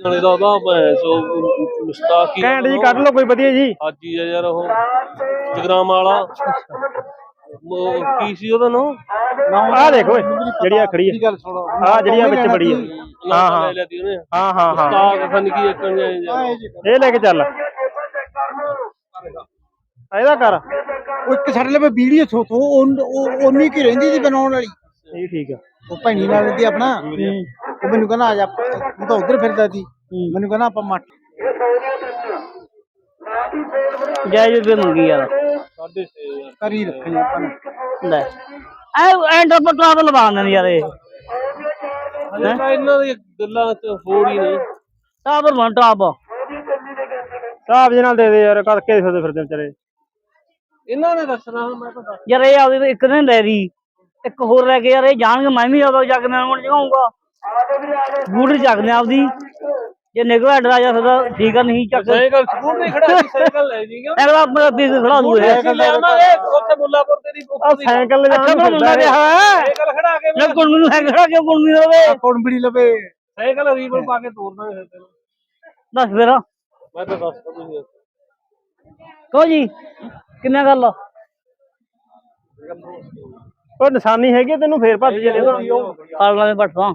ਨਾਲੇ ਦਾ ਉਹਦਾ ਭੈਣ ਸੋ ਮੁਸਤਾਕੀ ਕੈਂਡ ਜੀ ਕੱਢ ਲਓ ਕੋਈ ਵਧੀਆ ਜੀ। ਹਾਜੀ ਆ ਯਾਰ ਉਹ ਜਗਰਾਮ ਵਾਲਾ। ਉਹ ਕੀ ਸੀ ਉਹਦਾ ਨਾਮ ਆਹ ਦੇਖੋ ਓਏ ਜਿਹੜੀ ਆ ਖੜੀ ਹੈ ਗੱਲ ਸੁਣੋ। ਆਹ ਜਿਹੜੀ ਆ ਵਿੱਚ ਬੜੀ ਹੈ ਹਾਂ ਹਾਂ। ਲੈ ਲਿਆ ਤੀ ਉਹਨੇ। ਹਾਂ ਹਾਂ ਹਾਂ। ਮੁਸਤਾਕ ਖਨ ਕੀ ਇੱਕ ਨੇ ਇਹ ਲੈ ਕੇ ਚੱਲ। ਇਹਦਾ ਕਰ। ਉਹ ਇੱਕ ਸਾਡੇ ਲਈ ਵੀਡੀਓ ਥੋ ਥੋ ਉਹ ਉਨੀ ਕੀ ਰਹਿੰਦੀ ਸੀ ਬਣਾਉਣ ਵਾਲੀ। ਇਹ ਠੀਕ ਆ। ਉਹ ਭੈਣੀ ਨਾਲ ਰਹਿੰਦੀ ਆਪਣਾ। ਉਹ ਮੈਨੂੰ ਕਹਿੰਦਾ ਆ ਜਾ ਤੂੰ ਤਾਂ ਉਧਰ ਫਿਰਦਾ ਸੀ। ਮੈਨੂੰ ਕਹਿੰਦਾ ਆਪਾਂ ਮੱਟ ਜਾਇਜ਼ ਰੁਪਏ ਮੰਗੀ ਯਾਰ। ਕਰੀ ਰੱਖਣੀ ਆਪਾਂ ਨੇ। ਲੈ। ਐ ਐਂਡ ਪਟਰਾ ਤੋਂ ਲਵਾ ਦਿੰਦੇ ਨੇ ਯਾਰ ਇਹ। ਤਾਂ ਇਹਨਾਂ ਦੀ ਗੱਲਾਂ ਚ ਹੋਰ ਹੀ ਨੇ। ਟਾਪ ਬਣ ਟਾਪ ਸਾਹਬ ਜੀ ਨਾਲ ਦੇ ਦੇ ਯਾਰ ਕਰਕੇ ਫਿਰਦੇ ਫਿਰਦੇ ਵਿਚਾਰੇ। ਇਹਨਾਂ ਨੇ ਦੱਸਣਾ ਮੈਂ ਤਾਂ ਦੱਸ ਯਾਰ ਇਹ ਆਵੇ ਇੱਕ ਨੇ ਲੈ ਲਈ। ਇੱਕ ਹੋਰ ਲੈ ਕੇ ਯਾਰ ਇਹ ਜਾਣਗੇ ਮੈਂ ਵੀ ਆਵਾ ਜਾ ਕੇ ਮੈਂ ਹੁਣ ਜਗਾਉਂਗਾ। ਬੂਟ ਚੱਕਦੇ ਆਪਦੀ। ਜੇ ਨਿਕਲ ਅੱਡਾ ਜਾ ਸਕਦਾ ਠੀਕ ਆ ਨਹੀਂ ਚੱਕ ਸਾਈਕਲ ਸਕੂਲ ਨਹੀਂ ਖੜਾ ਸੀ ਸਾਈਕਲ ਲੈ ਜੀ ਕਿਉਂ? ਅਗਲਾ ਆਪਣਾ ਪੀਸ ਖੜਾ ਦੂ ਇਹ। ਸਾਈਕਲ ਲੈ ਆਵਾਂਗੇ ਉੱਥੇ ਮੁੱਲਾਪੁਰ ਤੇਰੀ ਦੀ ਸਾਈਕਲ ਲੈ ਜਾਣ ਮੁੰਡਾ ਰਿਹਾ ਖੜਾ ਕੇ ਮੈਂ ਕੁਣ ਮੈਨੂੰ ਹੈ ਖੜਾ ਕਿਉਂ ਕੁਣ ਨਹੀਂ ਹੋਵੇ ਕੌਣ ਬੜੀ ਲਵੇ। ਸਾਈਕਲ ਰੀਬਨ ਪਾ ਕੇ ਦਾਂਗੇ ਫਿਰ ਤੈਨੂੰ। ਦੱਸ ਫੇਰ। ਮੈਂ ਤਾਂ ਦੱਸ ਤਾ ਕਹੋ ਜੀ ਕਿੰਨਾ ਗੱਲ ਆ? ਉਹ ਨਿਸ਼ਾਨੀ ਹੈਗੀ ਤੈਨੂੰ ਫੇਰ ਭੱਜ ਜੇ ਕਰ ਲਾਂਗੇ ਪੱਟਾਂ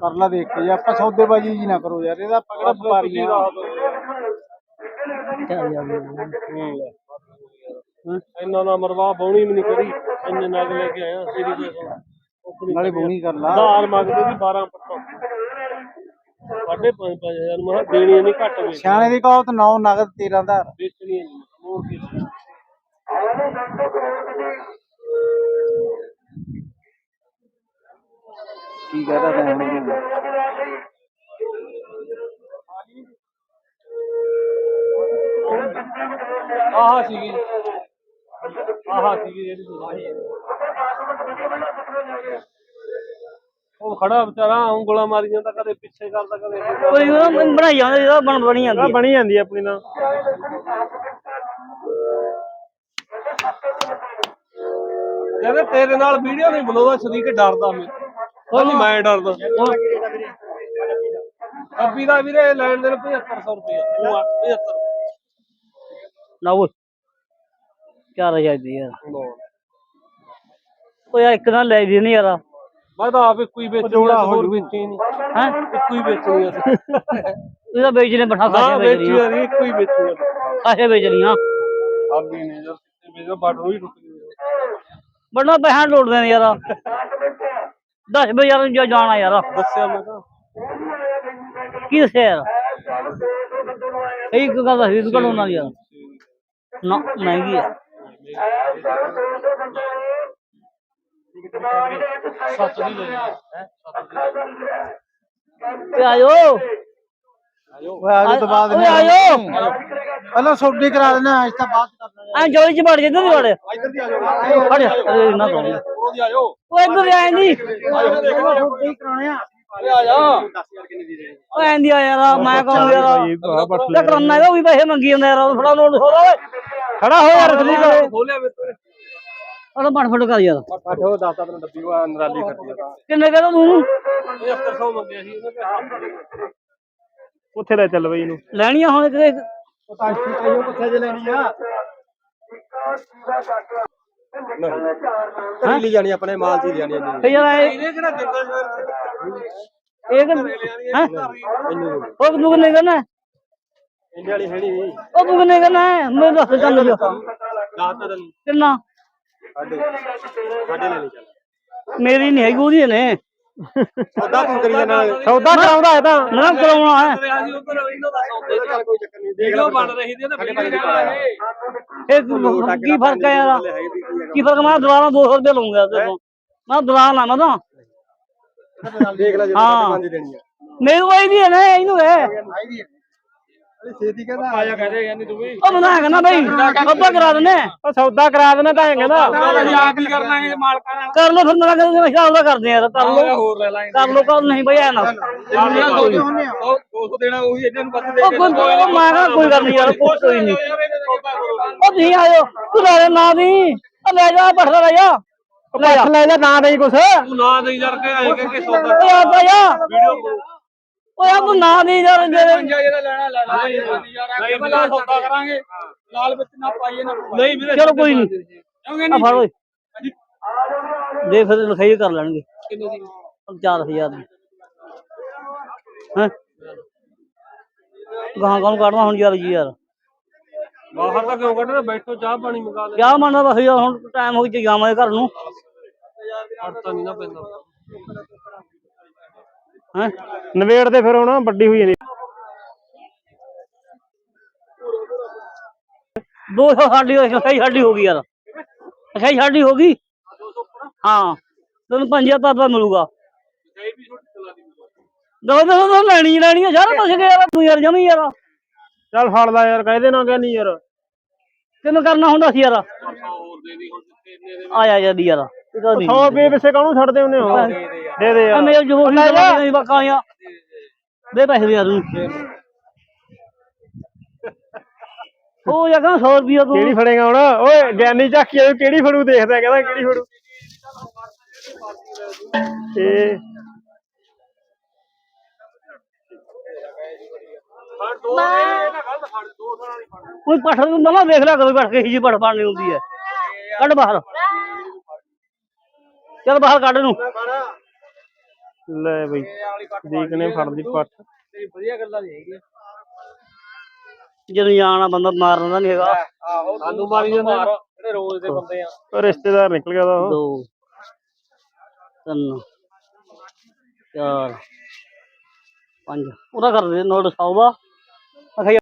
ਕਰ ਲਾ ਦੇਖ ਕੇ ਜੀ, ਆਪਾਂ ਸੌਦੇਬਾਜੀ ਜੀ ਨਾ ਕਰੋ ਯਾਰ ਇਹਦਾ ਆਪਾਂ ਕਿਹੜਾ ਵਪਾਰੀ ਆ। ਇੰਨਾ ਨਾ ਮਰਵਾ ਬਾਉਣੀ ਵੀ ਨਹੀਂ ਕਰੀ ਇੰਨੇ ਨਗ ਲੈ ਕੇ ਆਇਆ ਤੇਰੀ ਕੋਈ ਨਾਲੇ ਬੋਣੀ ਕਰ ਲਾ। ਧਾਰ ਮੰਗਦੇ ਸੀ 12 ਪੱਟਾਂ ਸਾਢੇ ਪੰਜ ਪੰਜ ਹਜ਼ਾਰ ਮੈਂ ਕਿਹਾ ਦੇਣੀਆਂ ਨਹੀਂ ਘੱਟ ਵੇਚ। ਸਿਆਣੇ ਦੀ ਕਹੋ ਤਾਂ 9 ਨਗਦ 13 ਦਾ ਵੇਚਣੀਆਂ ਨਹੀਂ ਮੋੜ ਕੇ। ਕੀ ਕਹਦਾ ਤਾਂ ਹੁਣ? ਆਹ ਸੀਗੀ ਆਹ ਸੀਗੀ ਜਿਹੜੀ ਤੁਸੀਂ ਉਹ ਖੜਾ ਵਿਚਾਰਾ ਉਂਗਲਾਂ ਮਾਰੀ ਜਾਂਦਾ ਕਦੇ ਪਿੱਛੇ ਕਰਦਾ ਕਦੇ ਅੱਗੇ ਕਰਦਾ। ਕੋਈ ਉਹ ਬਣਾਈ ਜਾਂਦਾ ਜਿਹਦਾ ਬਣ ਬਣੀ ਆ ਜਾਂਦੀ ਆ। ਬਣੀ ਜਾਂਦੀ ਆ ਆਪਣੀ ਨਾਲ ਕਹਿੰਦੇ ਤੇਰੇ ਨਾਲ ਵੀਡੀਓ ਨਹੀਂ ਬਣਾਉਂਦਾ ਸ਼ਰੀਕ ਡਰਦਾ ਮੈਂ ਕਹਿੰਦੀ ਮੈਂ ਡਰਦਾ ਅੱਬੀ ਦਾ ਵੀਰੇ। ਲੈਣ ਦੇਣ 7500 ਰੁਪਏ। ਉਹ ਆ 75 ਨਾ ਉਹ ਚਾਰ ਹਜ਼ਾਰ ਦੀ ਯਾਰ। ਉਹ ਯਾਰ ਇੱਕ ਨਾਲ ਲੈ ਦੀ ਨਹੀਂ ਯਾਰ। ਮੈਂ ਤਾਂ ਆਪ ਇੱਕੋ ਹੀ ਵੇਚਣੀ ਜੋੜਾ ਆ ਹੋ ਹੋਰ ਜੂ। ਵੇਚੀ ਨਹੀਂ। ਹੈ? ਇੱਕੋ ਹੀ ਵੇਚਣੀ ਆ। ਇਹਦਾ ਵੇਚਨੇ ਬਠਾ ਹਾਂ ਕਾਸ਼ੇ ਵੇਚੀ ਵੇਚਣੀਆਂ ਆ। ਰਹੀ, ਇੱਕੋ ਹੀ ਵੇਚਣੀ ਆ। ਕਾਸ਼ੇ ਵੇਚਣੀਆਂ ਆਬੀ ਨੇ ਜਦ ਮੇਰੇ ਬਾਟਰ ਵੀ ਟੁੱਟ ਗਈ। ਬੜਾ ਪੈਸਾ ਲੋੜਦੇ ਨੇ ਯਾਰ। ਦੱਸ ਬਈ ਯਾਰ ਜੋ ਜਾਣਾ ਯਾਰ। ਦੱਸਿਆ ਮੈਂ ਤਾਂ। ਕੀ ਦੱਸਿਆ ਯਾਰ? ਇੱਕ ਗੱਲ ਦੱਸੀ ਦੁਕਾਨ ਉਹਨਾਂ ਦੀ ਯਾਰ। ਨਾ ਮਹਿੰਗੀ ਆ। ਸੱਤ ਦੀ ਲੈ ਲਈ ਹੈ ਤੇ ਆਇਓ ਓਏ ਆ ਜਾ ਤੋਂ ਬਾਅਦ ਓਏ ਆਇਓ। ਪਹਿਲਾਂ ਸੌਦੇ ਕਰਾ ਦੇਣਾ ਅੱਜ ਤਾਂ ਬਾਅਦ ਚ ਕਰਨਾ ਐ ਜੋੜੀ ਚ ਵੜ ਜਿੱਦਾਂ ਦੀ ਵੜ। ਇੱਧਰ ਦੀ ਆ ਜਾਓ। ਫੜ ਅਰੇ ਨਾ ਕਰ ਉਹਦੀ ਆਇਓ ਉਹ ਇੱਧਰ ਆਏ ਨਹੀਂ ਸੌਦੇ ਹੀ ਕਰਾਉਣੇ ਆ। ਆ ਜਾ। ਉਹ ਐਂਦੀ ਆ ਯਾਰ ਮੈਂ ਕਹੂੰ ਯਾਰ ਆਹ ਬੱਟ ਤੇ ਕਰਨਾ ਇਹਦਾ ਵੀ ਪੈਸੇ ਮੰਗੀ ਜਾਂਦਾ ਯਾਰ ਥੋੜਾ ਨੋਟ ਹੋਦਾ ਓਏ। ਖੜਾ ਹੋ ਯਾਰ ਸਲੀਕ ਖੋਲਿਆ ਵੇ ਤੂੰ। ਉਹਦਾ ਬਣ ਫੜ ਕਰ ਯਾਰ। ਪਾਠੋ ਦਾਤਾ ਤੈਨੂੰ ਡੱਬੀ ਵਾ ਨਰਾਲੀ ਖੱਟੀ ਆ। ਕਿੰਨੇ ਕਹਿੰਦਾ ਤੂੰ? 7500 ਮੰਗਿਆ ਸੀ ਉਹਨੇ ਉੱਥੇ ਲੈ ਚੱਲ ਬਈ ਇਹਨੂੰ। ਲੈਣੀਆਂ ਹੁਣ ਕਿ ਕਾਸ਼ੀ ਕਹੀਓ ਕਿੱਥੇ ਜੇ ਲੈਣੀ ਆ ਨਹੀਂ ਲਈ ਜਾਣੀ ਆਪਣੇ ਮਾਲ ਦੀ ਜਾਣੀ ਫੇ ਯਾਰ ਇਹ ਇਹਨੇ ਕਿਹੜਾ ਦਿੰਦਾ ਇਹ ਹੈਂ? ਉਹ ਤੂੰ ਕਿੰਨੇ ਕਰਨਾ। ਇੰਨੇ ਵਾਲੀ ਹੈ ਨਹੀਂ। ਉਹ ਤੂੰ ਕਿੰਨੇ ਕਰਨਾ ਮੈਂ ਦੱਸ ਚੱਲ ਜਾ। ਦਾਤਾ ਦਾ। ਕਿੰਨਾ? ਸਾਡੇ ਸਾਡੇ ਲੈ ਲਈ ਚੱਲ ਮੇਰੀ ਨਹੀਂ ਹੈਗੀ ਉਹਦੀ ਨੇ। ਸੌਦਾ ਤੂੰ ਕਰੀ ਜਾਣਾ ਸੌਦਾ ਕਰਾਉਂਦਾ ਹੈ ਤਾਂ। ਨਾ ਕਰਾਉਣਾ ਹੈ। ਅਸੀਂ ਉਧਰ ਇਹਨਾਂ ਦਾ ਸੌਦੇ ਚੱਲ ਕੋਈ ਚੱਕਰ ਨਹੀਂ ਦੇਖ ਲਓ ਬਣ ਰਹੀ ਸੀ ਤਾਂ ਰਹਿਣਾ ਇਹ ਇਹ ਕੀ- ਫ਼ਰਕ ਹੈ ਯਾਰ ਕੀ ਫ਼ਰਕ? ਮੈਂ ਦੁਬਾਰਾ 200 ਰੁਪਏ ਲਵਾਂਗਾ ਤੇ। ਮੈਂ ਦੁਬਾਰਾ ਲਾਵਾਂ ਤਾਂ। ਦੇਖ ਲੈ ਹਾਂ। ਦੇਣੀ ਆ ਮੇਰੇ ਕੋਲ ਹੈ ਨਾ ਇਹਨੂੰ ਹੈ। ਦੀ ਅਰੇ ਛੇਤੀ ਕਹਿੰਦਾ। ਆਇਆ ਕਹਦੇ ਕਹਿੰਦੀ ਤੂੰ ਵੀ। ਉਹ ਮਨਾ ਕਹਿੰਦਾ ਬਈ ਸੌਦਾ ਕਰਾ ਦਿੰਨੇ ਉਹ ਸੌਦਾ ਕਰਾ ਦੇਣਾ ਤਾਂ ਐਂ ਕਹਿੰਦਾ। ਅਸੀਂ ਆਪ ਹੀ ਕਰਨਾ ਇਹ ਮਾਲਕਾਂ ਨਾਲ? ਕਰ ਲੋ ਫਿਰ ਮੇਰਾ ਕਹਿੰਦੇ ਸ਼ਾਲ ਦਾ ਕਰਦੇ ਯਾਰ ਕਰ ਲੋ ਹੋਰ ਲੈ ਲਾਂਗੇ ਕਰ ਲੋ ਕਰ ਨਹੀਂ ਬਈ ਐ ਨਾ। ਆ। ਉਹ 200 ਦੇਣਾ ਉਹੀ ਇਹਨਾਂ ਨੂੰ ਬਸ ਦੇ ਉਹ ਮੈਂ ਕਿਹਾ ਕੋਈ ਗੱਲ ਨਹੀਂ ਯਾਰ ਕੋਈ ਨਹੀਂ। ਉਹ ਤੁਸੀਂ ਆਇਓ ਤੂੰ ਲੈ ਨਾ ਦੀ। ਉਹ ਲੈ ਜਾ ਬੈਠਦਾ ਰਹਿ ਜਾ। ਪੱਠ ਲੈ ਜਾ ਨਾ ਨਹੀਂ ਕੁਛ। ਤੂੰ ਨਾ ਨਹੀਂ ਯਾਰ ਕੇ ਆਏ ਕਿ ਸੌਦਾ ਆ ਭਾਇਆ ਵੀਡੀਓ ਓਏ ਤੂੰ ਨਾ ਨਹੀਂ ਯਾਰ ਜਿਹੜਾ ਲੈਣਾ ਲੈ ਲੈ। ਨਹੀਂ ਵੀਰੇ। ਸੌਦਾ ਕਰਾਂਗੇ। ਨਾਲ ਵਿੱਚ ਨਾ ਪਾਈਏ ਨਾ ਨਹੀਂ ਵੀਰੇ ਚਲੋ ਕੋਈ ਨਹੀਂ। ਆ ਫੜ ਓਏ। ਦੇ ਫਿਰ ਲਿਖਾਈ ਕਰ ਲੈਣਗੇ। ਕਿੰਨੇ ਦੀ? 4000 ਦੀ। ਹੈ? ਗਾਂ ਗਾਂ ਕੱਢਵਾ ਹੁਣ ਯਾਰ ਜੀ ਯਾਰ। ਬਾਹਰ ਤਾਂ ਕਿਉਂ ਕੱਢਣਾ? ਬੈਠੋ ਚਾਹ ਪਾਣੀ ਮੰਗਾ ਲੈ। ਕਿਆ ਮੰਨਦਾ ਬਸ ਯਾਰ ਹੁਣ ਟਾਈਮ ਹੋ ਗਿਆ ਜਾਵਾਂਗੇ ਘਰ ਨੂੰ। ਅੜਤਾ ਨਹੀਂ ਨਾ ਪੈਂਦਾ। ਹੈ? ਨਵੇੜ ਤੇ ਫਿਰ ਹੁਣ ਵੱਡੀ ਹੋਈ ਦੋ ਸੌ ਸਾਡੀ ਸਹੀ ਸਾਡੀ ਹੋ ਗਈ ਯਾਰ। ਸਹੀ ਸਾਡੀ ਹੋ ਗਈ? ਹਾਂ। ਤੈਨੂੰ 5000 ਦਾ ਮਿਲੂਗਾ। ਦੋ ਦੋ ਦੋ ਲੈਣੀ ਹੀ ਲੈਣੀ ਆ ਕੁਝ ਗਿਆ ਯਾਰ ਤੂੰ ਯਾਰ ਜਮੀ ਯਾਰ। ਚੱਲ ਫੜ ਲੈ ਯਾਰ ਕਹਿ ਦੇਣਾ ਕਿ ਨਹੀਂ ਯਾਰ। ਕਿਵੇਂ ਕਰਨਾ ਹੁੰਦਾ ਸੀ ਯਾਰ? ਆਇਆ ਜਦੀ ਯਾਰ। ਇਹਦਾ 100 ਰੁਪਏ ਪਿੱਛੇ ਕਾਹਨੂੰ ਛੱਡਦੇ ਹੁੰਨੇ ਹੋ। ਦੇ ਦੇ ਆ ਯਾਰ ਮੇਰੇ ਜੋ ਨਹੀਂ ਨਹੀਂ ਬਕਾਇਆ ਦੇ ਪੈਸੇ ਦੇ ਯਾਰ ਤੂੰ। ਉਹ ਯਾਰ 100 ਰੁਪਿਆ ਤੂੰ। ਕਿਹੜੀ ਫੜੇਗਾ ਹੁਣ? ਓਏ ਗਿਆਨੀ ਝਾਕੀਆ ਨੂੰ ਕਿਹੜੀ ਫੜੂ ਦੇਖਦਾ ਕਹਿੰਦਾ ਕਿਹੜੀ ਫੜੂ। ਇਹ ਫੜ ਦੋ ਇਹ ਨਾ ਗਲਤ ਫੜ ਦੋ ਸਾਲਾਂ ਦੀ ਫੜ। ਕੋਈ ਪੱਠ ਨੂੰ ਨਾ ਦੇਖ ਲਿਆ ਕਰੋ ਬੈਠ ਕੇ ਹੀ ਜੀ ਪੱਠ ਪਾਣੀ ਹੁੰਦੀ ਹੈ। ਕੱਢ ਬਾਹਰ। ਚੱਲ ਬਾਹਰ ਕੱਢ ਨੂੰ ਲੈ ਬਈ ਦੀਕ ਨੇ ਫੜ ਲਈ ਪੱਠ ਤੇਰੀ ਵਧੀਆ ਗੱਲਾਂ ਨਹੀਂ ਹੈਗੀਆਂ ਜਦੋਂ ਜਾਣਾ ਬੰਦਾ ਮਾਰਨ ਦਾ ਨਹੀਂ ਹੈਗਾ। ਆਹੋ ਸਾਨੂੰ ਮਾਰੀ ਜਾਂਦੇ। ਜਿਹੜੇ ਰੋਜ਼ ਦੇ ਬੰਦੇ ਆ। ਰਿਸ਼ਤੇਦਾਰ ਨਿਕਲ ਗਿਆ ਦਾ ਉਹ। ਦੋ ਤਿੰਨ ਚਾਰ ਪੰਜ। ਉਹਦਾ ਕਰ ਦੇ ਨੋਟ 100 ਦਾ। ਅਖੇ